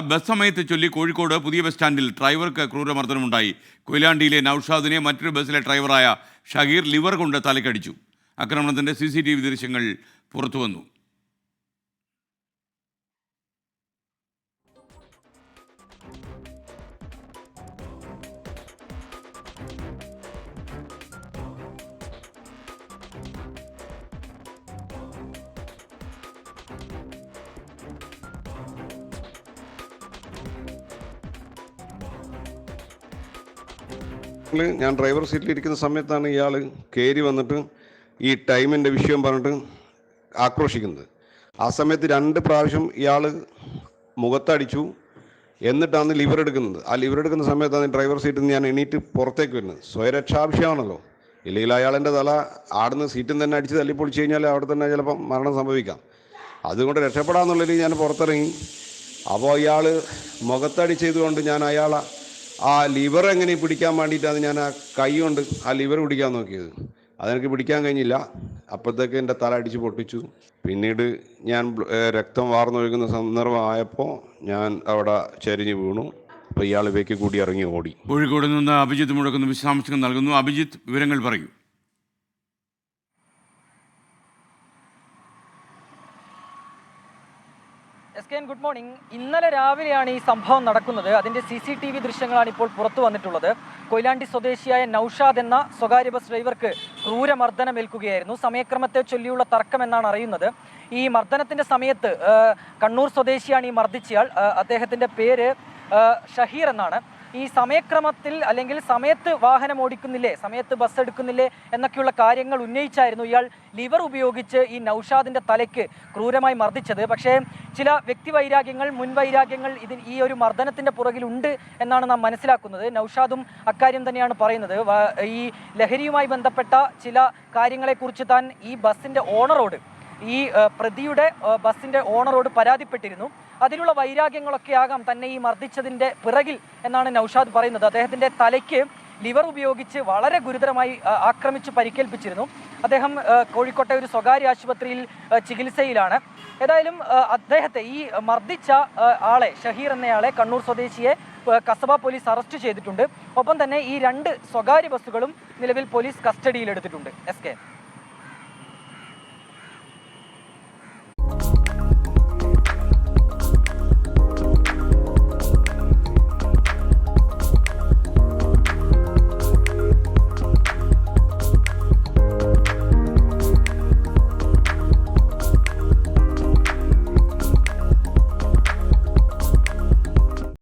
Bus സമയത്ത് ചൊല്ലി കോഴിക്കോട് പുതിയ ബസ് സ്റ്റാൻഡിൽ ഡ്രൈവർക്ക് ക്രൂരമർദ്ദനമുണ്ടായി. കൊയിലാണ്ടിയിലെ നൌഷാദിനെ മറ്റൊരു ബസ്സിലെ ഡ്രൈവറായ ഷഹീർ ലിവർ കൊണ്ട് തലക്കടിച്ചു. ആക്രമണത്തിന്റെ സി സി ടി വി ദൃശ്യങ്ങൾ പുറത്തു ഞാൻ ഡ്രൈവർ സീറ്റിൽ ഇരിക്കുന്ന സമയത്താണ് ഇയാൾ കയറി വന്നിട്ട് ഈ ടൈമിന്റെ വിഷയം പറഞ്ഞിട്ട് ആക്രോശിക്കുന്നത്. ആ സമയത്ത് രണ്ട് പ്രാവശ്യം ഇയാൾ മുഖത്തടിച്ചു. എന്നിട്ടാണ് ലിവർ എടുക്കുന്നത്. ആ ലിവർ എടുക്കുന്ന സമയത്താണ് ഡ്രൈവർ സീറ്റിൽ നിന്ന് ഞാൻ എണീറ്റ് പുറത്തേക്ക് വരുന്നത്. സ്വയരക്ഷാവശ്യമാണല്ലോ ഇല്ലെങ്കിൽ അയാളെന്റെ തല ആടുന്ന സീറ്റിൽ തന്നെ അടിച്ച് തല്ലിപ്പൊളിച്ച് കഴിഞ്ഞാൽ അവിടെ തന്നെ ചിലപ്പം മരണം സംഭവിക്കാം. അതുകൊണ്ട് രക്ഷപ്പെടാമെന്നുള്ളതിൽ ഞാൻ പുറത്തിറങ്ങി. അപ്പോൾ ഇയാൾ മുഖത്തടി ചെയ്തുകൊണ്ട് ഞാൻ അയാളെ ആ ലിവർ എങ്ങനെ പിടിക്കാൻ വേണ്ടിയിട്ടാണ് ഞാൻ ആ കൈ കൊണ്ട് ആ ലിവർ പിടിക്കാൻ നോക്കിയത്. അതെനിക്ക് പിടിക്കാൻ കഴിഞ്ഞില്ല. അപ്പോഴത്തേക്ക് എന്റെ തല അടിച്ച് പൊട്ടിച്ചു. പിന്നീട് ഞാൻ രക്തം വാർന്നൊഴുകുന്ന സന്ദർഭമായപ്പോൾ ഞാൻ അവിടെ ചരിഞ്ഞ് വീണു. അപ്പോൾ ഇയാൾ ഇവയ്ക്ക് കൂടി ഇറങ്ങി ഓടി. കോഴിക്കോട് നിന്ന് അഭിജിത്ത് മുഴക്കുന്ന. വിശദാംശങ്ങൾ നൽകുന്നു. അഭിജിത്ത് വിവരങ്ങൾ പറയൂ. S K N good morning ഇന്നലെ രാവിലെയാണ് ഈ സംഭവം നടക്കുന്നത്. അതിന്റെ സി സി ടി വി ദൃശ്യങ്ങളാണ് ഇപ്പോൾ പുറത്തു വന്നിട്ടുള്ളത്. കൊയിലാണ്ടി സ്വദേശിയായ നൌഷാദ് എന്ന സ്വകാര്യ ബസ് ഡ്രൈവർക്ക് ക്രൂരമർദ്ദനമേൽക്കുകയായിരുന്നു. സമയക്രമത്തെ ചൊല്ലിയുള്ള തർക്കം എന്നാണ് അറിയുന്നത്. ഈ മർദ്ദനത്തിന്റെ സമയത്ത് കണ്ണൂർ സ്വദേശിയാണ് ഈ മർദ്ദിച്ചയാൾ. അദ്ദേഹത്തിന്റെ പേര് ഷഹീർ എന്നാണ്. ഈ സമയക്രമത്തിൽ അല്ലെങ്കിൽ സമയത്ത് വാഹനം ഓടിക്കുന്നില്ലേ സമയത്ത് ബസ് എടുക്കുന്നില്ലേ എന്നൊക്കെയുള്ള കാര്യങ്ങൾ ഉന്നയിച്ചായിരുന്നു ഇയാൾ ലിവർ ഉപയോഗിച്ച് ഈ നൌഷാദിന്റെ തലയ്ക്ക് ക്രൂരമായി മർദ്ദിച്ചത്. പക്ഷേ ചില വ്യക്തിവൈരാഗ്യങ്ങൾ മുൻവൈരാഗ്യങ്ങൾ ഇതിൽ ഈ ഒരു മർദ്ദനത്തിന്റെ പുറകിലുണ്ട് എന്നാണ് നാം മനസ്സിലാക്കുന്നത്. നൌഷാദും അക്കാര്യം തന്നെയാണ് പറയുന്നത്. ഈ ലഹരിയുമായി ബന്ധപ്പെട്ട ചില കാര്യങ്ങളെക്കുറിച്ച് താൻ ഈ ബസ്സിന്റെ ഓണറോട് ഈ പ്രതിയുടെ ബസ്സിന്റെ ഓണറോട് പരാതിപ്പെട്ടിരുന്നു. അതിലുള്ള വൈരാഗ്യങ്ങളൊക്കെ ആകാം തന്നെ ഈ മർദ്ദിച്ചതിന്റെ പിറകിൽ എന്നാണ് നൌഷാദ് പറയുന്നത്. അദ്ദേഹത്തിന്റെ തലയ്ക്ക് ലിവർ ഉപയോഗിച്ച് വളരെ ഗുരുതരമായി ആക്രമിച്ച് പരിക്കേൽപ്പിച്ചിരുന്നു. അദ്ദേഹം കോഴിക്കോട്ടെ ഒരു സ്വകാര്യ ആശുപത്രിയിൽ ചികിത്സയിലാണ്. ഏതായാലും അദ്ദേഹത്തെ ഈ മർദ്ദിച്ച ആളെ ഷഹീർ എന്നയാളെ കണ്ണൂർ സ്വദേശിയെ കസബ പോലീസ് അറസ്റ്റ് ചെയ്തിട്ടുണ്ട്. ഒപ്പം തന്നെ ഈ രണ്ട് സ്വകാര്യ ബസ്സുകളും നിലവിൽ പോലീസ് കസ്റ്റഡിയിൽ എടുത്തിട്ടുണ്ട് എസ് കെ.